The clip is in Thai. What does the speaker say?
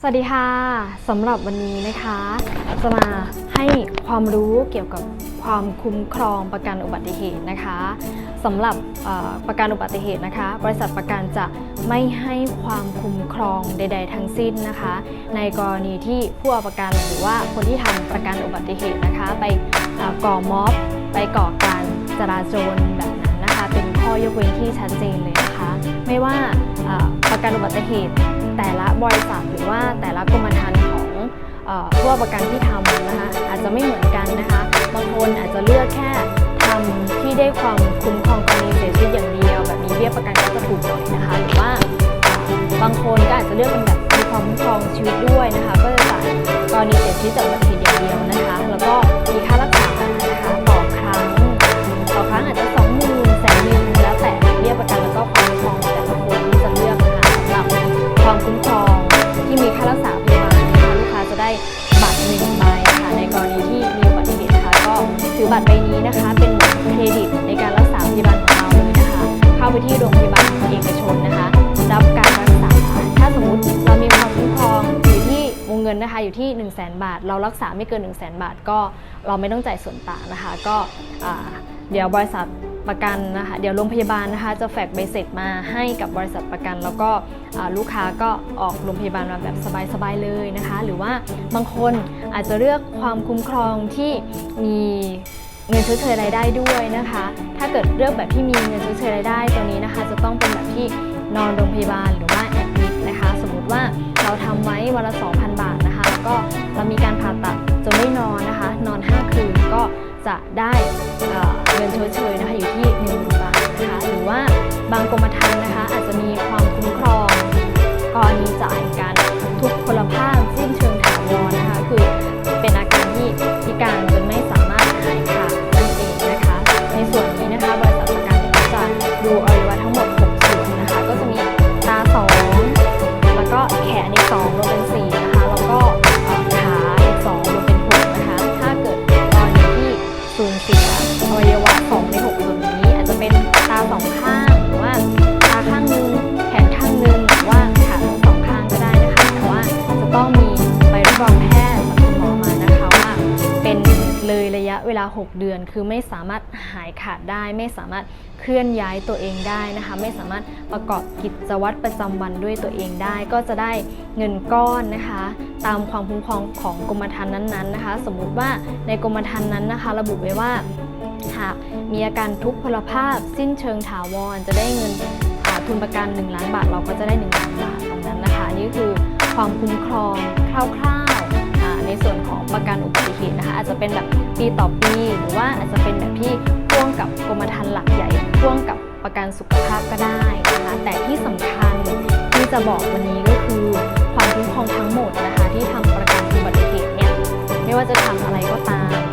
สวัสดีค่ะสำหรับวันนี้นะคะ จะมาให้ความรู้เกี่ยวกับความคุ้มครองประกันอุบัติเหตุนะคะสำหรับประกันอุบัติเหตุนะคะ บริษัทประกันจะไม่ให้ความคุ้มครองใด ๆ ทั้งสิ้นนะคะ ในกรณีที่ผู้เอาประกันหรือว่าคนที่ทำประกันอุบัติเหตุนะคะ ไปเอ่อก่อม็อบไปก่อการจราจรแบบนั้นนะคะ เป็นข้อยกเว้นที่ชัดเจนเลยนะคะ ไม่ว่าประกันอุบัติเหตุ แต่ละบริษัทหรือว่าแต่ละกรมธรรม์ของเอ่อผู้ประกันที่ทำนะคะอาจจะไม่เหมือนกันนะคะบางคนอาจจะเลือกแค่ทำที่ได้ความคุ้มครองกรณีเสียชีวิตอย่างเดียวแบบนี้เบี้ยประกันก็จะถูกหน่อยนะคะหรือว่าบางคนก็อาจจะเลือกเป็นแบบมีความคุ้มครองชีวิตด้วยนะคะ ก็จะจ่ายกรณีเสียชีวิตจากอุบัติเหตุอย่างเดียวนะคะ แล้วก็มีค่ารัก ถือบัตรใบนี้นะคะ เป็นบัตรเครดิตในการรักษาพยาบาลของเราเลยนะคะ เข้าไปที่โรงพยาบาลเอกชนนะคะ รับการรักษา ถ้าสมมุติเรามีความคุ้มครองอยู่ที่วงเงินนะคะอยู่ที่ 1 0 0 0 0แบาท เรารักษาไม่เกิน 1 0 0 0 0แบาท ก็เราไม่ต้องจ่ายส่วนต่างนะคะ ก็เดี๋ยวบริษัท ประกันนะคะ เดี๋ยวโรงพยาบาลนะคะ จะแฟกใบเสร็จมาให้กับบริษัทประกัน แล้วก็ลูกค้าก็ออกโรงพยาบาลมาแบบสบายๆเลยนะคะ หรือว่าบางคนอาจจะเลือกความคุ้มครองที่มีเงินชดเชยรายได้ด้วยนะคะ ถ้าเกิดเลือกแบบที่มีเงินชดเชยรายได้ตัวนี้นะคะ จะต้องเป็นแบบที่นอนโรงพยาบาลหรือว่าแอดมิดนะคะ สมมติว่าเราทำไว้วันละ 2,000 บาทนะคะ แล้วก็เรามีการผ่าตัดจนไม่นอนนะคะ นอน 5 คืนก็จะได้ เงินชดเชยนะคะอยู่ที่1 0,000บาทนะคะหรือว่าบางกรมธรรม์ ยะเวลา 6 เดือน คือไม่สามารถหายขาดได้ ไม่สามารถเคลื่อนย้ายตัวเองได้นะคะ ไม่สามารถประกอบกิจวัตรประจำวันด้วยตัวเองได้ ก็จะได้เงินก้อนนะคะ ตามความคุ้มครองของกรมธรรม์นั้นๆนะคะ สมมุติว่าในกรมธรรม์นั้นนะคะ ระบุไว้ว่าหากมีอาการทุพพลภาพสิ้นเชิงถาวรจะได้เงินอ่าทุนประกัน 1 ล้านบาท เราก็จะได้ 1 ล้านบาทตรงนั้นนะคะ นี่คือความคุ้มครองคร่าวๆ ส่วนของประกันอุบัติเหตุนะคะอาจจะเป็นแบบปีต่อปีหรือว่าอาจจะเป็นแบบที่พ่วงกับกรมธรรม์หลักใหญ่พ่วงกับประกันสุขภาพก็ได้นะคะแต่ที่สำคัญที่จะบอกวันนี้ก็คือความคุ้มครองทั้งหมดนะคะที่ทำประกันอุบัติเหตุเนี่ยไม่ว่าจะทำอะไรก็ตาม